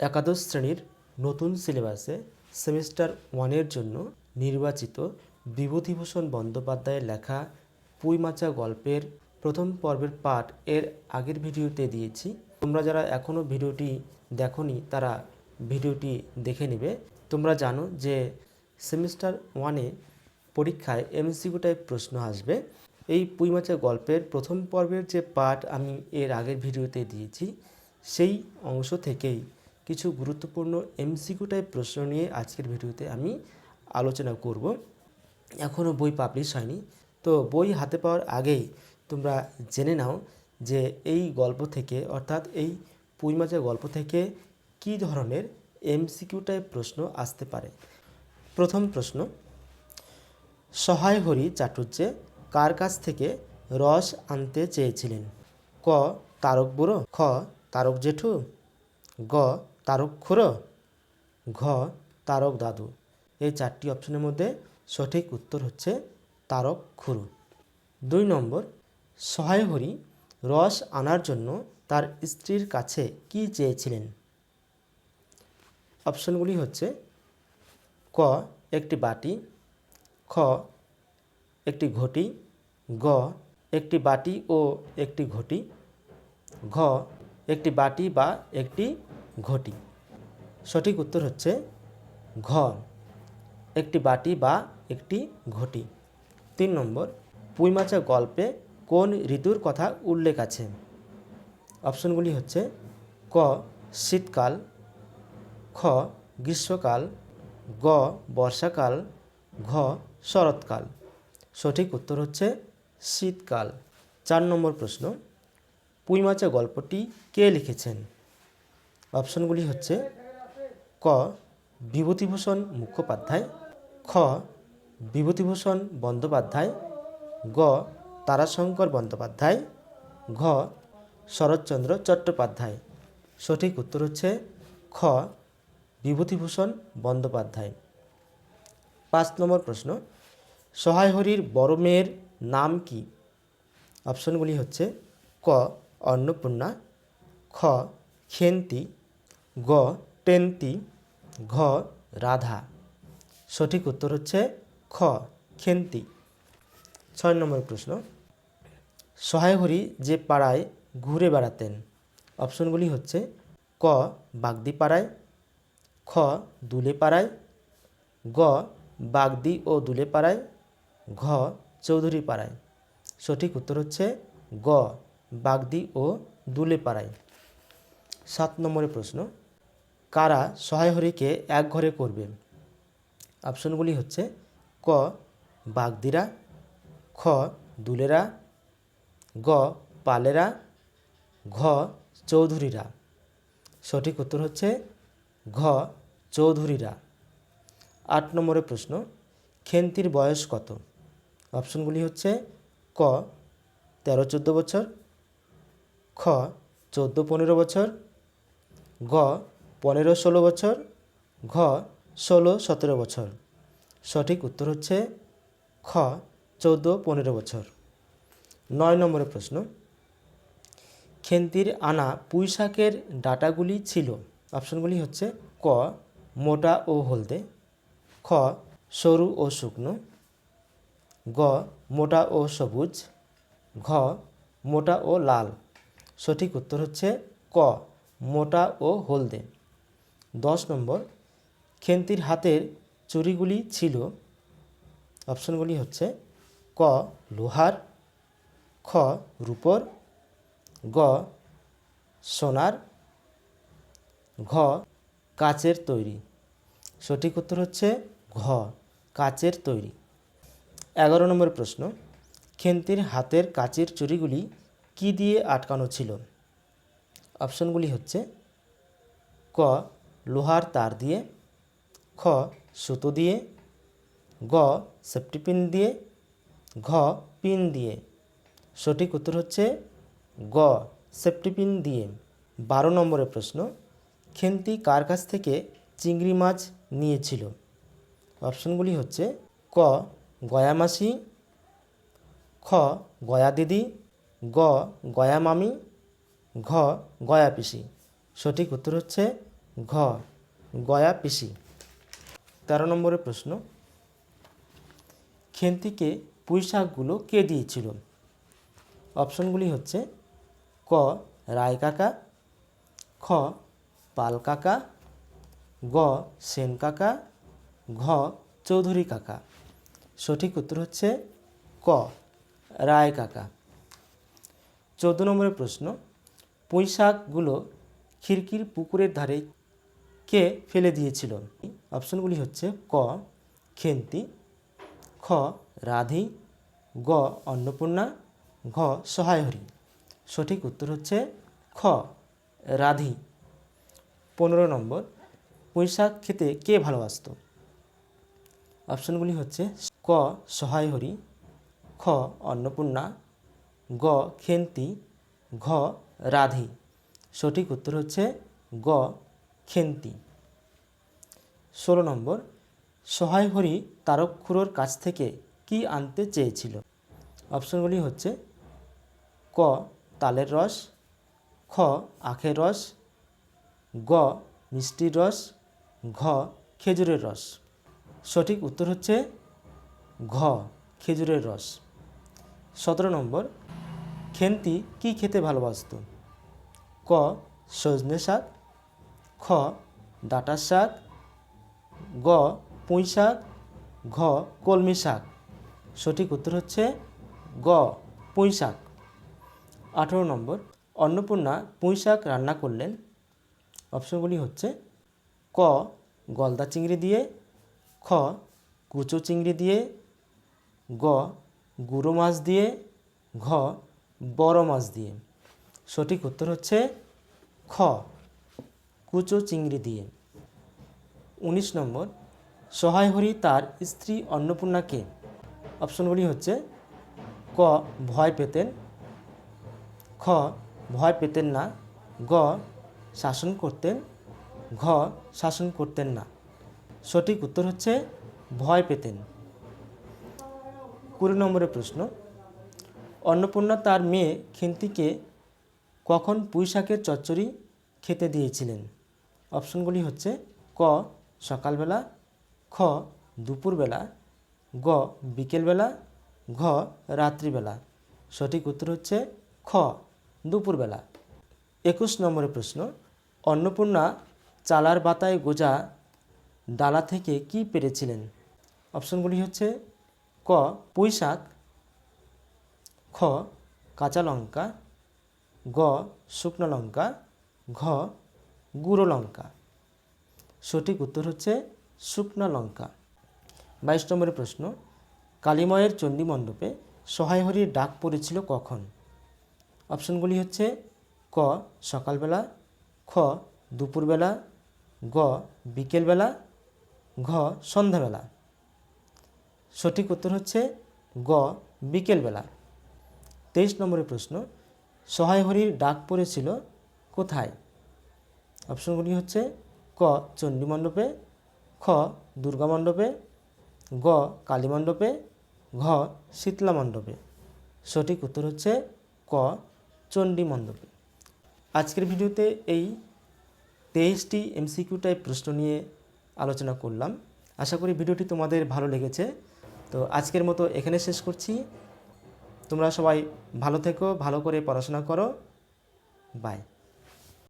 একাদশ শ্রেণির নতুন সিলেবাসে সেমিস্টার ওয়ানের জন্য নির্বাচিত বিভূতিভূষণ বন্দ্যোপাধ্যায়ের লেখা পুঁইমাচা গল্পের প্রথম পর্বের পাঠ এর আগের ভিডিওতে দিয়েছি। তোমরা যারা এখনও ভিডিওটি দেখোনি, তারা ভিডিওটি দেখে নেবে। তোমরা জানো যে সেমিস্টার ওয়ানে পরীক্ষায় এমসিকিউ টাইপ প্রশ্ন আসবে। এই পুঁইমাচা গল্পের প্রথম পর্বের যে পাঠ আমি এর আগের ভিডিওতে দিয়েছি, সেই অংশ থেকেই কিছু গুরুত্বপূর্ণ এমসিকিউ টাইপ প্রশ্ন নিয়ে আজকের ভিডিওতে আমি আলোচনা করব। এখনও বই পাবলিশ হয়নি। তো বই হাতে পাওয়ার আগেই তোমরা জেনে নাও যে এই গল্প থেকে, অর্থাৎ এই পুঁইমাচা গল্প থেকে কী ধরনের এমসিকিউ টাইপ প্রশ্ন আসতে পারে? প্রথম প্রশ্ন, সহায় হরি চাটুর্যে কার কাছ থেকে রস আনতে চেয়েছিলেন? ক তারক বুড়ো খ, তারক জেঠু। গ তারক খুড়ো ঘ, তারক দাদু। এই চারটি অপশনের মধ্যে সঠিক উত্তর হচ্ছে তারক খুড়ো দুই নম্বর, সহায় হরি রস আনার জন্য তার স্ত্রীর কাছে কি চেয়েছিলেন? অপশনগুলি হচ্ছে ক, একটি বাটি, খ, একটি ঘটি, গ, একটি বাটি ও একটি ঘটি, ঘ, একটি বাটি বা একটি ঘটি। সঠিক উত্তর হচ্ছে ঘ একটি বাটি বা একটি ঘটি। তিন নম্বর পুঁইমাচা গল্পে কোন ঋতুর কথা উল্লেখ আছে? অপশনগুলি হচ্ছে ক, শীতকাল, খ, গ্রীষ্মকাল, গ, বর্ষাকাল, ঘ, শরৎকাল। সঠিক উত্তর হচ্ছে শীতকাল। চার নম্বর প্রশ্ন পুঁইমাচা গল্পটি কে লিখেছেন? অপশনগুলি হচ্ছে ক, বিভূতিভূষণ মুখোপাধ্যায়, খ, বিভূতিভূষণ বন্দ্যোপাধ্যায়, গ, তারাশঙ্কর বন্দ্যোপাধ্যায়, ঘ, শরৎচন্দ্র চট্টোপাধ্যায়। সঠিক উত্তর হচ্ছে খ, বিভূতিভূষণ বন্দ্যোপাধ্যায়। পাঁচ নম্বর প্রশ্ন সহায় হরির বড় মেয়ের নাম কি? অপশনগুলি হচ্ছে ক, অন্নপূর্ণা, খ, খেন্তি, গ, টেন্তি ঘ, রাধা। সঠিক উত্তর হচ্ছে খ, খেন্তি। ছয় নম্বর প্রশ্ন। সহায় হরি যে পাড়ায় ঘুরে বেড়াতেন, অপশনগুলি হচ্ছে ক, বাগদি পাড়ায়, খ, দুলে পাড়ায়, গ, বাগদি ও দুলে পাড়ায়, ঘ, চৌধুরী পাড়ায়। সঠিক উত্তর হচ্ছে গ, বাগদি ও দুলে পাড়ায়। সাত নম্বরের প্রশ্ন। কারা সহায় হরিকে এক ঘরে করবে? অপশনগুলি হচ্ছে ক, বাগদিরা, খ, দুলেরা, গ, পালেরা, ঘ, চৌধুরীরা। সঠিক উত্তর হচ্ছে ঘ, চৌধুরীরা। আট নম্বরের প্রশ্ন, খেন্তির বয়স কত? অপশনগুলি হচ্ছে ক, তেরো, চোদ্দ বছর, খ, চোদ্দ, পনেরো বছর, গ পনেরো ষোলো বছর, ঘ ষোলো সতেরো বছর। সঠিক উত্তর হচ্ছে খ চৌদ্দো পনেরো বছর। নয় নম্বরের প্রশ্ন, খেন্তির আনা পুঁই শাকের ডাটাগুলি ছিল? অপশনগুলি হচ্ছে ক, মোটা ও হলদে, খ, সরু ও শুকনো, গ, মোটা ও সবুজ, ঘ, মোটা ও লাল। সঠিক উত্তর হচ্ছে ক, মোটা ও হলদে। দশ নম্বর, খেন্তির হাতের চুরিগুলি ছিল। অপশনগুলি হচ্ছে ক, লোহার, খ, রূপর, গ, সোনার, ঘ, কাচের তৈরি। সঠিক উত্তর হচ্ছে ঘ, কাচের তৈরি। এগারো নম্বর প্রশ্ন, খেন্তির হাতের কাচের চুরিগুলি কি দিয়ে আটকানো ছিল? অপশনগুলি হচ্ছে ক লোহার তার দিয়ে, খ, সুতো দিয়ে, গ, সেফটি পিন দিয়ে, ঘ, পিন দিয়ে। সঠিক উত্তর হচ্ছে গ, সেফটি পিন দিয়ে। বারো নম্বরের প্রশ্ন, খেন্তি কার কাছ থেকে চিংড়ি মাছ নিয়েছিল? অপশনগুলি হচ্ছে ক, গয়া মাসি, খ, গয়া দিদি, গ, গয়া মামি, ঘ, গয়া পিসি। সঠিক উত্তর হচ্ছে ঘ, গয়া পিসি। তেরো নম্বরের প্রশ্ন। খেন্তিকে পুঁই শাকগুলো কে দিয়েছিল? অপশনগুলি হচ্ছে ক, রায় কাকা, খ, পাল কাকা, গ, সেন কাকা, ঘ, চৌধুরী কাকা। সঠিক উত্তর হচ্ছে ক, রায় কাকা। চোদ্দ নম্বরের প্রশ্ন পুঁই শাকগুলো খিড়কির পুকুরের ধারে কে ফেলে দিয়েছিল? অপশনগুলি হচ্ছে ক, খেন্তি, খ রাধি গ, অন্নপূর্ণা, ঘ, সহায়হরি। সঠিক উত্তর হচ্ছে খ রাধি পনেরো নম্বর, পুঁইশাক খেতে কে ভালোবাসত? অপশনগুলি হচ্ছে ক, সহায়হরি, খ, অন্নপূর্ণা, গ, খেন্তি, ঘ রাধি সঠিক উত্তর হচ্ছে গ খেন্তি। ষোলো নম্বর সহায় হরি তারকখুড়োর কাছ থেকে কি আনতে চেয়েছিল? অপশনগুলি হচ্ছে, ক, তালের রস, খ, আখের রস, গ, মিষ্টির রস, ঘ, খেজুরের রস। সঠিক উত্তর হচ্ছে, ঘ, খেজুরের রস। সতেরো নম্বর, খেন্তি কি খেতে ভালোবাসত? ক, সজনে শাক খ ডাঁটার শাক, গ, পুঁই শাক, ঘ, কলমি শাক। সঠিক উত্তর হচ্ছে গ, পুঁই শাক। আঠেরো নম্বর, অন্নপূর্ণা পুঁই শাক রান্না করলেন। অপশনগুলি হচ্ছে ক, গলদা চিংড়ি দিয়ে, খ, কুচো চিংড়ি দিয়ে, গ, গুঁড়ো মাছ দিয়ে, ঘ, বড় মাছ দিয়ে। সঠিক উত্তর হচ্ছে খ। কুচো চিংড়ি দিয়ে। উনিশ নম্বর সহায় হরি তার স্ত্রী অন্নপূর্ণাকে। অপশনগুলি হচ্ছে, ক, ভয় পেতেন, খ, ভয় পেতেন না, গ, শাসন করতেন, ঘ, শাসন করতেন না। সঠিক উত্তর হচ্ছে, ভয় পেতেন। কুড়ি নম্বরের প্রশ্ন, অন্নপূর্ণা তার মেয়ে খিন্তিকে কখন পুঁই শাকের চচ্চড়ি খেতে দিয়েছিলেন? অপশনগুলি হচ্ছে ক, সকালবেলা, খ, দুপুরবেলা, গ, বিকেলবেলা, ঘ, রাত্রিবেলা। সঠিক উত্তর হচ্ছে খ, দুপুরবেলা। একুশ নম্বরের প্রশ্ন, অন্নপূর্ণা চালার বাতায় গোজা ডালা থেকে কি পেরেছিলেন? অপশনগুলি হচ্ছে ক, পুঁই শাক, খ, কাঁচা লঙ্কা, গ, শুকনো লঙ্কা, ঘ গুঁড়ো লঙ্কা। সঠিক উত্তর হচ্ছে শুকনো লঙ্কা। বাইশ নম্বরের প্রশ্ন, কালীময়ের চণ্ডী মণ্ডপে সহায় হরির ডাক পড়েছিল কখন? অপশনগুলি হচ্ছে ক, সকালবেলা, খ, দুপুরবেলা, গ, বিকেলবেলা, ঘ, সন্ধ্যাবেলা। সঠিক উত্তর হচ্ছে গ, বিকেলবেলা। তেইশ নম্বরের প্রশ্ন সহায় হরির ডাক পড়েছিল কোথায়? অপশনগুলি হচ্ছে ক, চণ্ডী মণ্ডপে, খ, দুর্গা মণ্ডপে, গ, কালী মণ্ডপে, ঘ, শীতলা মণ্ডপে। সঠিক উত্তর হচ্ছে ক, চণ্ডী মণ্ডপে। আজকের ভিডিওতে এই তেইশটি এমসিকিউ টাইপ প্রশ্ন নিয়ে আলোচনা করলাম। আশা করি ভিডিওটি তোমাদের ভালো লেগেছে। তো আজকের মতো এখানে শেষ করছি। তোমরা সবাই ভালো থেকো, ভালো করে পড়াশোনা করো। বাই।